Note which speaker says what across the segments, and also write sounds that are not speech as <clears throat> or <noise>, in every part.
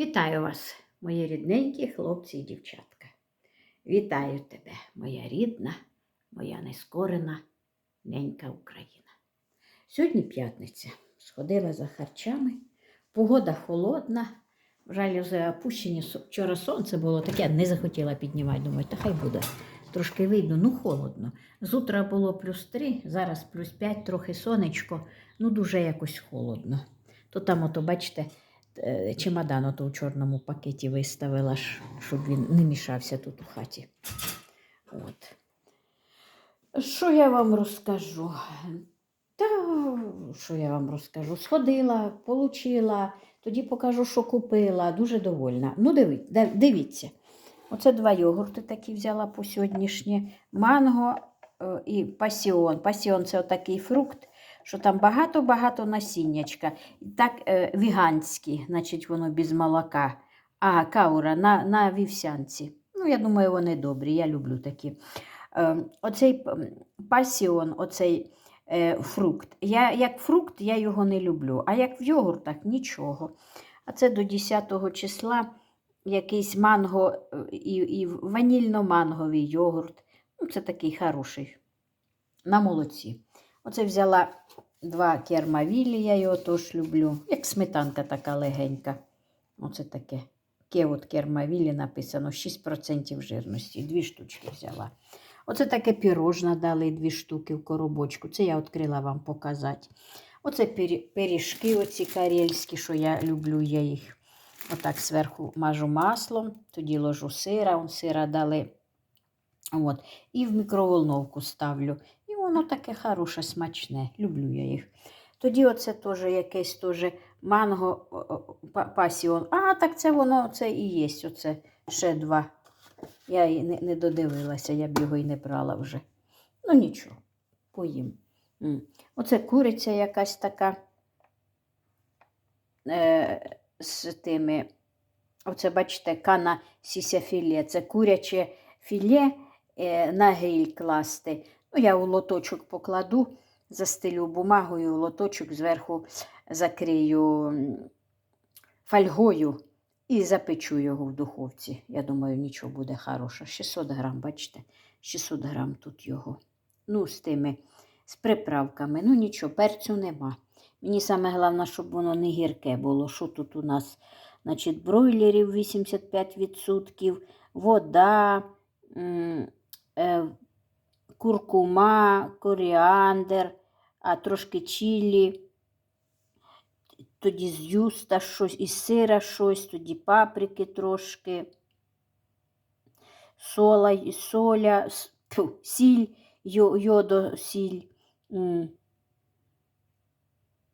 Speaker 1: Вітаю вас, мої рідненькі хлопці і дівчатка. Вітаю тебе, моя рідна, моя нескорена ненька Україна. Сьогодні п'ятниця. Сходила за харчами. Погода холодна. Жаль, вже опущені вчора сонце було таке, не захотіла піднімати. Думаю, та хай буде. Трошки вийду, ну холодно. З утра було плюс 3, зараз плюс 5, трохи сонечко, ну дуже якось холодно. То там, ото, бачите, чемодан ото у чорному пакеті виставила, щоб він не мішався тут у хаті. От. Що я вам розкажу? Та що я вам розкажу? Сходила, получила, тоді покажу, що купила. Дуже довольна. Ну, дивіться. Оце два йогурти такі взяла по сьогоднішнє. Манго е, і пасіон. Пасіон це отакий фрукт, що там багато-багато насіннячка. Так е, віганські, значить, воно без молока. А, каура на, на вівсянці. Ну, я думаю, вони добрі, я люблю такі. Е, оцей пасіон, оцей е, фрукт. Я, як фрукт, я його не люблю, а як в йогуртах нічого. А це до 10 числа якийсь манго е, і, і ванільно-манговий йогурт. Ну, це такий хороший. На молоці. Оце взяла два кермавілі, я його теж люблю. Як сметанка така легенька. Оце таке. Кеот кермавілі написано 6% жирності. Дві штучки взяла. Оце таке пірожна дали дві штуки в коробочку. Це я відкрила вам показати. Оце пиріжки, оці карельські, що я люблю, я їх отак зверху мажу маслом, тоді ложу сира, он сира дали. От. І в мікроволновку ставлю. Воно таке хороше, смачне. Люблю я їх. Тоді оце теж якесь теж манго пасіон. А, так це воно це і є. Оце ще два. Я і не, не додивилася, я б його і не брала вже. Ну нічого, поїм. Оце куриця якась така е, з тими. Оце, бачите, кана сісяфіле. Це куряче філе е, на гриль класти. Ну, я у лоточок покладу, застелю бумагою, лоточок зверху закрию фольгою і запечу його в духовці. Я думаю, нічого буде хороше. 600 грам, бачите, 600 грам тут його. Ну, з тими, з приправками. Ну, нічого, перцю нема. Мені саме головне, щоб воно не гірке було. Що тут у нас? Значить, бройлерів 85%, вода, е, куркума, коріандр, а трошки чилі, тоді з юста щось, із сира щось, тоді паприки трошки, сола, соля, тьфу, сіль, йо, йодо, сіль. Ну,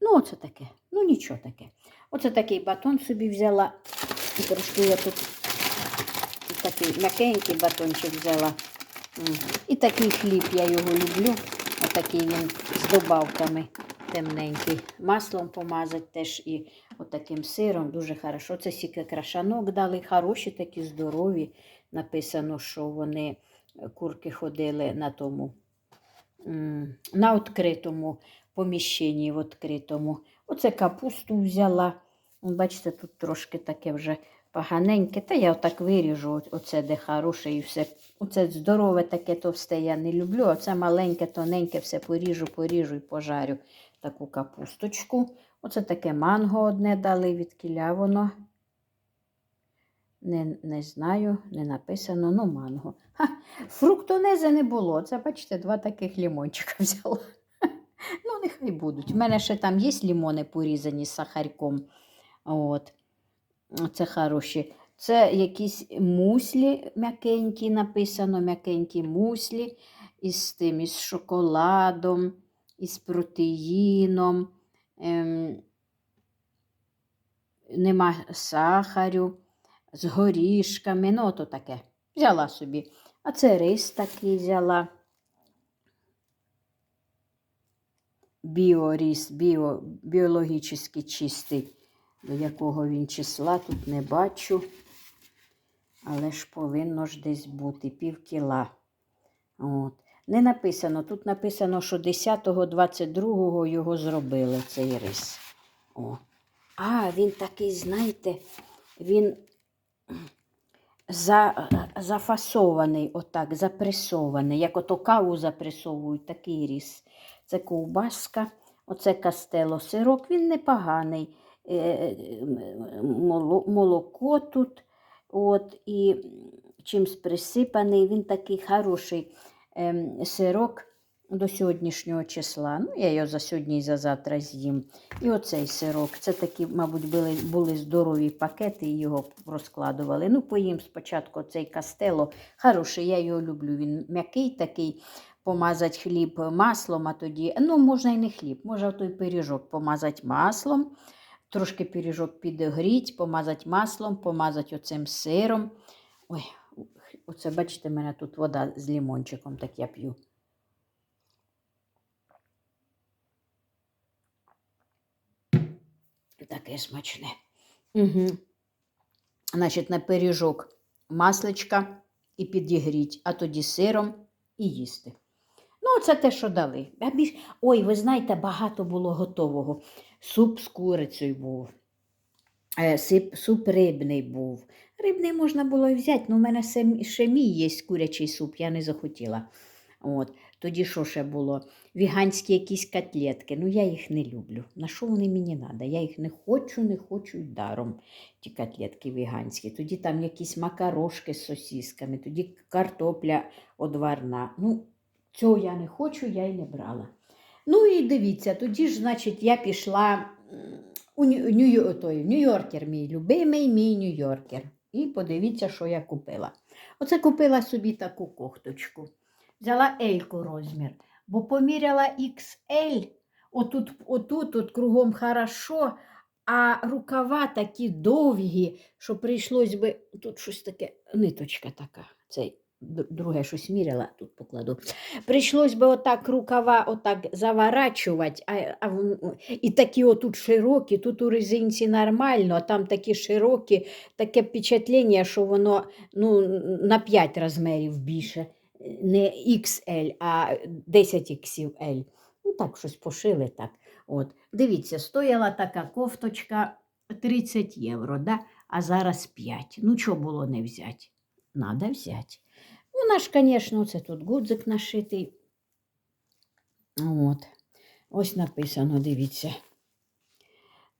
Speaker 1: оце таке. Ну, нічого таке. Оце такий батон собі взяла. І трошки я тут такий м'якенький батончик взяла. І такий хліб, я його люблю. Отакий він з добавками темненький. Маслом помазати теж і отаким сиром. Дуже хорошо. Це сіки крашанок дали, хороші такі здорові. Написано, що вони е, курки ходили на тому, на відкритому поміщенні, в відкритому. Оце капусту взяла. Бачите, тут трошки таке вже поганеньке. Та я отак виріжу, оце де хороше і все. Оце здорове таке товсте я не люблю. Оце маленьке, тоненьке, все поріжу, поріжу і пожарю таку капусточку. Оце таке манго одне дали, від кіля воно. Не, не знаю, не написано, ну манго. Ха, фруктонези не було. Це, бачите, два таких лімончика <laughs> взяла. Ну, нехай будуть. У мене ще там є лімони порізані з сахарком. От. Це хороші. Це якісь муслі м'якенькі, написано, м'якенькі муслі із тим, із шоколадом, із протеїном. Ем, нема сахарю, з горішками. Ну, ото таке. Взяла собі. А це рис такий взяла. Біоріс, біо, біологічно чистий, до якого він числа тут не бачу. Але ж повинно ж десь бути пів кіла. От. Не написано. Тут написано, що 10-22 його зробили, цей рис. О. А, він такий, знаєте, він за, зафасований, отак, запресований. Як ото каву запресовують, такий ріс. Це ковбаска, оце кастело сирок, він непоганий. Е, моло- Молоко тут. От, і чимсь присипаний, він такий хороший ем, сирок до сьогоднішнього числа. Ну, я його за сьогодні і за завтра з'їм. І оцей сирок. Це такі, мабуть, були, були здорові пакети, і його розкладували. Ну, поїм спочатку цей кастело. Хороший, я його люблю. Він м'який такий. Помазати хліб маслом, а тоді, ну, можна і не хліб, можна той пиріжок помазати маслом, трошки пиріжок підгріть, помазати маслом, помазати оцим сиром. Ой, оце, бачите, в мене тут вода з лімончиком, так я п'ю. Таке смачне. Угу. Значить, на пиріжок масличка і підігріть, а тоді сиром і їсти. Ну, це те, що дали. А більш... Ой, ви знаєте, багато було готового. Суп з курицею був. Е, Суп, суп рибний був. Рибний можна було і взяти, але в мене ще мій є курячий суп, я не захотіла. От. Тоді що ще було? Віганські якісь котлетки. Ну, я їх не люблю. На що вони мені треба? Я їх не хочу, не хочу й даром, ті котлетки віганські. Тоді там якісь макарошки з сосісками, тоді картопля одварна. Ну, цього я не хочу, я й не брала. Ну і дивіться, тоді ж, значить, я пішла у Нью-Йоркер, мій любимий мій Нью-Йоркер. І подивіться, що я купила. Оце купила собі таку кофточку. Взяла Ельку розмір, бо поміряла XL, отут, отут от кругом хорошо, а рукава такі довгі, що прийшлось би. Тут щось таке, ниточка така. Цей друге щось міряла, тут покладу. Прийшлось би отак рукава отак заворачувати, а, а, і такі отут широкі, тут у резинці нормально, а там такі широкі, таке впечатлення, що воно ну, на 5 розмірів більше. Не XL, а 10 XL. Ну так, щось пошили так. От. Дивіться, стояла така кофточка 30 євро, да? а зараз 5. Ну, що було не взяти? Надо взяти. Вона ж, звісно, це тут гудзик нашитий. От. Ось написано, дивіться.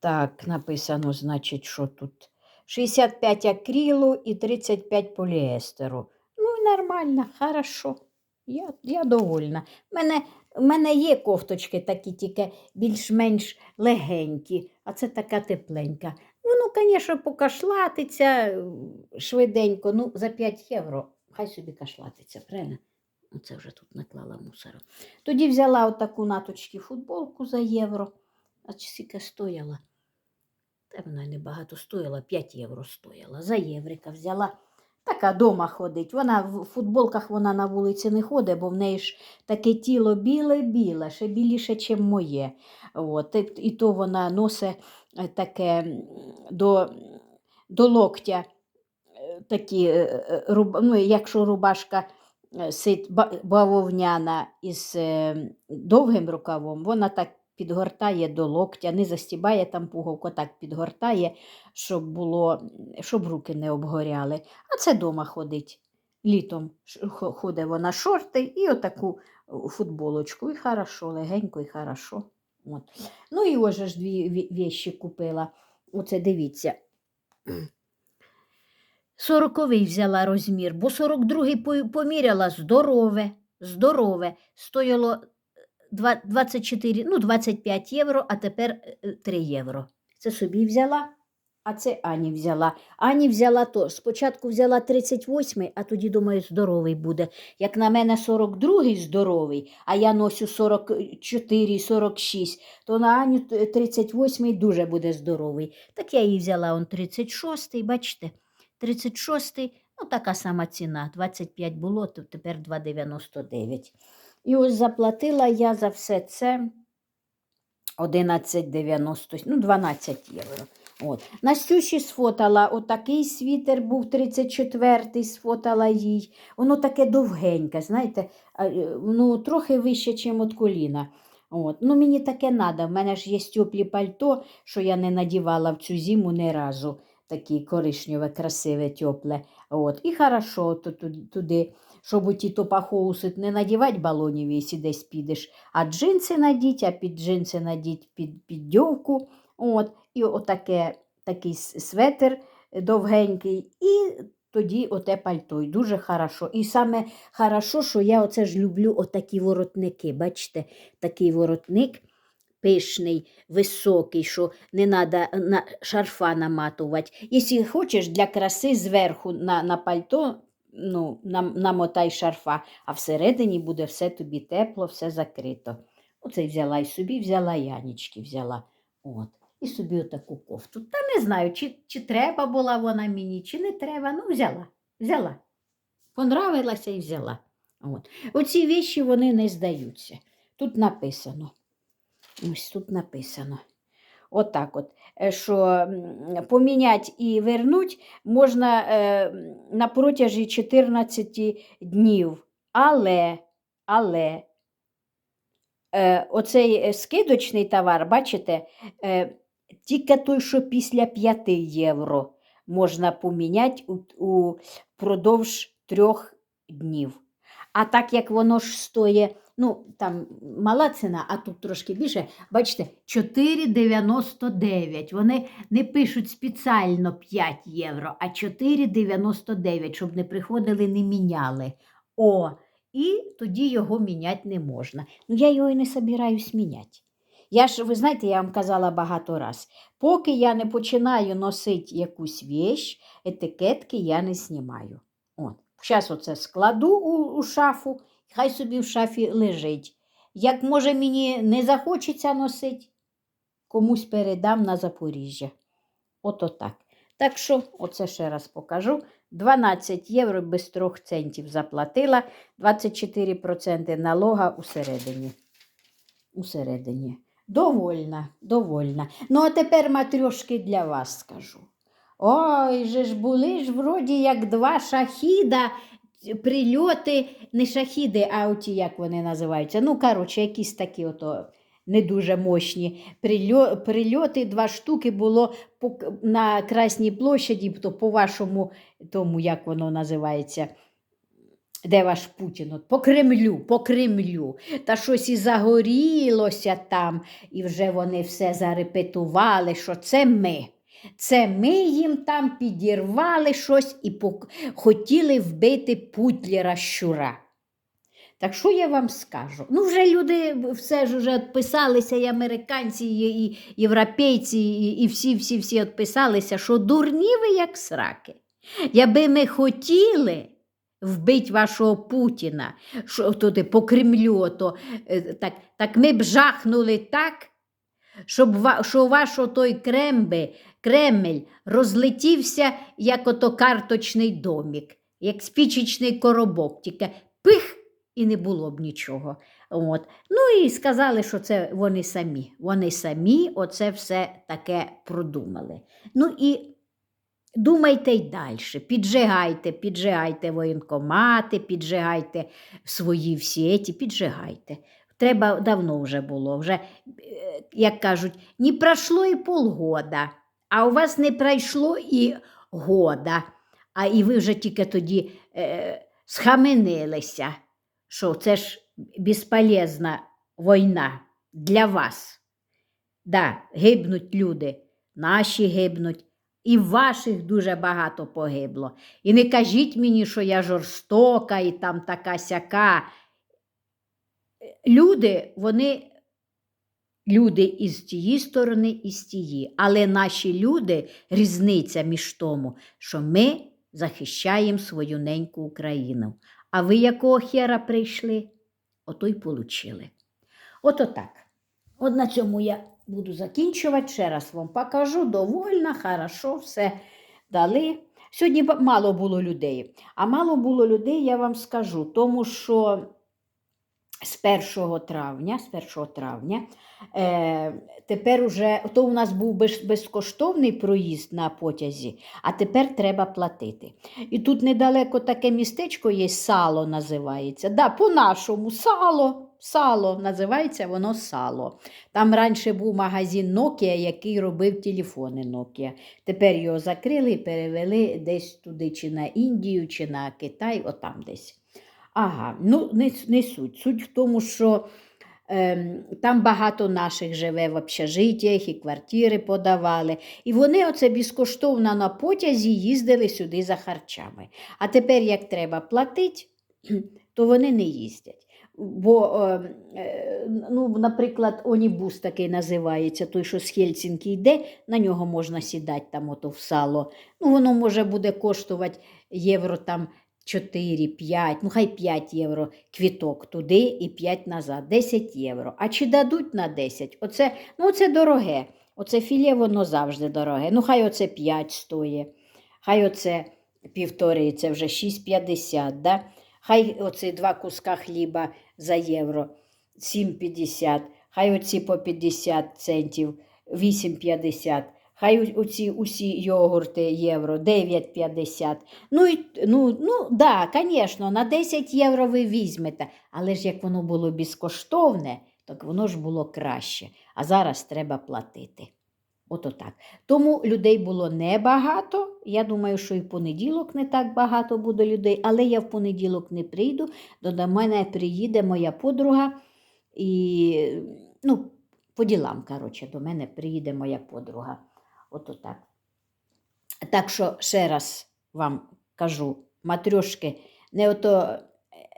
Speaker 1: Так, написано, значить, що тут 65 акрилу і 35 поліестеру. Ну, нормально, хорошо. Я, я довольна. У мене, мене є кофточки такі, тільки більш-менш легенькі, а це така тепленька. Воно, звісно, покашлатиться е, швиденько, ну, за 5 євро. Хай собі кашлатиться, правильно? Оце вже тут наклала мусору. Тоді взяла отаку наточки футболку за євро. А скільки стояла? Та вона небагато стояла, 5 євро стояла. За єврика взяла. Така дома ходить. Вона в футболках вона на вулиці не ходить, бо в неї ж таке тіло біле-біле, ще біліше, ніж моє. От. І, то вона носить е, таке до, до локтя. е, Такі, е, ну, якщо рубашка сит, ба- бавовняна із довгим рукавом, вона так підгортає до локтя, не застібає там пуговку, так підгортає, щоб було, щоб руки не обгоряли. А це дома ходить. Літом ходить вона шорти і отаку е, футболочку. І хорошо, легенько, і хорошо. От. Ну і ось ж дві ві- купила. Оце дивіться. Сороковий взяла розмір, бо 42-й поміряла здорове, здорове. Стояло 24, ну 25 євро, а тепер е, 3 євро. Це собі взяла, а це Ані взяла. Ані взяла то. Спочатку взяла 38, а тоді, думаю, здоровий буде. Як на мене 42 здоровий, а я носю 44, 46, то на Аню т- 38 дуже буде здоровий. Так я її взяла он 36, бачите, 36, ну така сама ціна. 25 було, то тепер 2,99. І ось заплатила я за все це 11,90, ну 12 євро. От. Настюші сфотала, отакий світер був 34-й, сфотала їй. Воно таке довгеньке, знаєте, е, ну, трохи вище, ніж від коліна. От. Ну, мені таке треба. В мене ж є теплі пальто, що я не надівала в цю зиму ні разу. такі коричневе, красиве, тепле. От. І хорошо туди, щоб у ті топахоусит не надівати балонів, якщо десь підеш, а джинси надіть, а під джинси надіть під піддьовку. От. І отаке, такий светр довгенький. І тоді оте пальто. І дуже хорошо. І саме хорошо, що я оце ж люблю отакі воротники. Бачите, такий воротник пишний, високий, що не треба на шарфа наматувати. Якщо хочеш для краси зверху на, на пальто, ну, нам, намотай шарфа, а всередині буде все тобі тепло, все закрито. Оце взяла і собі, взяла Янічки, взяла. От. І собі отаку кофту. Та не знаю, чи, чи треба була вона мені, чи не треба. Ну, взяла, взяла. Понравилася і взяла. От. Оці віші вони не здаються. Тут написано. Ось тут написано. Отак от, що поміняти і вернуть можна е, на протязі 14 днів. Але, але е, оцей скидочний товар, бачите, тільки той, що після 5 євро можна поміняти у, у продовж трьох днів. А так як воно ж стоїть, ну там мала ціна, а тут трошки більше, бачите, 4,99. Вони не пишуть спеціально 5 євро, а 4,99, щоб не приходили, не міняли. О, і тоді його міняти не можна. Ну, я його і не собираюсь міняти. Я ж, ви знаєте, я вам казала багато раз, поки я не починаю носити якусь вещь, етикетки я не знімаю. Зараз оце складу у, у шафу, хай собі в шафі лежить. Як може мені не захочеться носити, комусь передам на Запоріжжя. Ото так. Так що, оце ще раз покажу. 12 євро без 3 центів заплатила, 24% налога усередині. Усередині. Довольна, довольна. Ну, а тепер матрьошки для вас скажу. Ой, же ж були ж вроді як два шахіда, прильоти, не шахіди, а оті, як вони називаються. Ну, коротше, якісь такі ото не дуже мощні прильо- прильоти, два штуки було на Красній площаді, то по вашому, тому, як воно називається, де ваш Путін? От, по Кремлю, по Кремлю. Та щось і загорілося там, і вже вони все зарепетували, що це ми. Це ми їм там підірвали щось і пок- хотіли вбити Путлера щура. Так що я вам скажу? Ну, вже люди все ж вже відписалися, і американці, і, європейці, і, і всі, всі, всі відписалися, що дурні ви як сраки. Якби ми хотіли вбити вашого Путіна, що туди по Кремлю, то, е, так, так ми б жахнули так, щоб що ваш той Кремби, Кремль розлетівся, як ото карточний домік, як спічечний коробок, тільки пих і не було б нічого. От. Ну і сказали, що це вони самі. Вони самі оце все таке продумали. Ну і думайте й далі. Піджигайте, піджигайте воєнкомати, піджигайте свої всі ті, піджигайте. Треба давно вже було. Вже, е, як кажуть, не пройшло і полгода, а у вас не пройшло і года, а і ви вже тільки тоді е, схаменилися, що це ж безполезна війна для вас. Да, гибнуть люди, наші гибнуть, і ваших дуже багато погибло. І не кажіть мені, що я жорстока і там така сяка. Люди, вони люди із тієї сторони, і з тієї. Але наші люди, різниця між тому, що ми захищаємо свою неньку Україну. А ви якого хера прийшли? Ото й получили. Ото так. От на цьому я буду закінчувати. Ще раз вам покажу. Довольна, хорошо, все дали. Сьогодні мало було людей. А мало було людей, я вам скажу, тому що з 1 травня, з 1 травня е, тепер уже, то у нас був без, безкоштовний проїзд на потязі, а тепер треба платити. І тут недалеко таке містечко є, сало називається. Да, по-нашому сало. Сало, називається воно сало. Там раніше був магазин Nokia, який робив телефони Nokia. Тепер його закрили і перевели десь туди, чи на Індію, чи на Китай, отам десь. Ага, ну не, не суть. Суть в тому, що ем, там багато наших живе в общежиттях і квартири подавали. І вони оце безкоштовно на потязі їздили сюди за харчами. А тепер, як треба платити, <clears throat> то вони не їздять. Бо, е, е, ну, наприклад, онібус такий називається, той, що з Хельсінки йде, на нього можна сідати там ото в сало. Ну, воно може буде коштувати євро там 4-5, ну хай 5 євро квіток туди і 5 назад, 10 євро. А чи дадуть на 10? Оце, ну, це дороге. Оце філе, воно завжди дороге. Ну, хай оце 5 стоїть, хай оце півтори, це вже 6,50, да? хай оці два куска хліба за євро 7,50, хай оці по 50 центів 8,50, хай оці усі йогурти євро 9,50. Ну, і, ну, ну да, звісно, на 10 євро ви візьмете, але ж як воно було безкоштовне, так воно ж було краще. А зараз треба платити. Ото так. Тому людей було небагато. Я думаю, що і в понеділок не так багато буде людей, але я в понеділок не прийду, до мене приїде моя подруга і ну, по ділам, коротше, до мене приїде моя подруга. Ото так. Так що ще раз вам кажу, матрьошки, не, ото,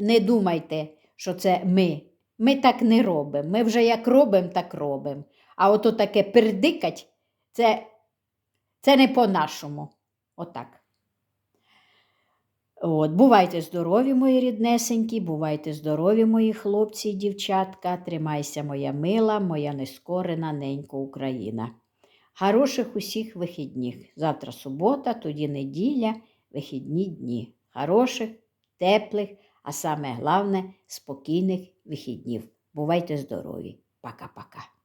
Speaker 1: не думайте, що це ми. Ми так не робимо. Ми вже як робимо, так робимо. А ото таке пердикать, це, це не по-нашому. Отак. От, бувайте здорові, мої ріднесенькі, бувайте здорові, мої хлопці і дівчатка. Тримайся, моя мила, моя нескорена ненька Україна. Хороших усіх вихідних. Завтра субота, тоді неділя, вихідні дні. Хороших, теплих, а саме головне спокійних вихіднів. Бувайте здорові. Пока-пока.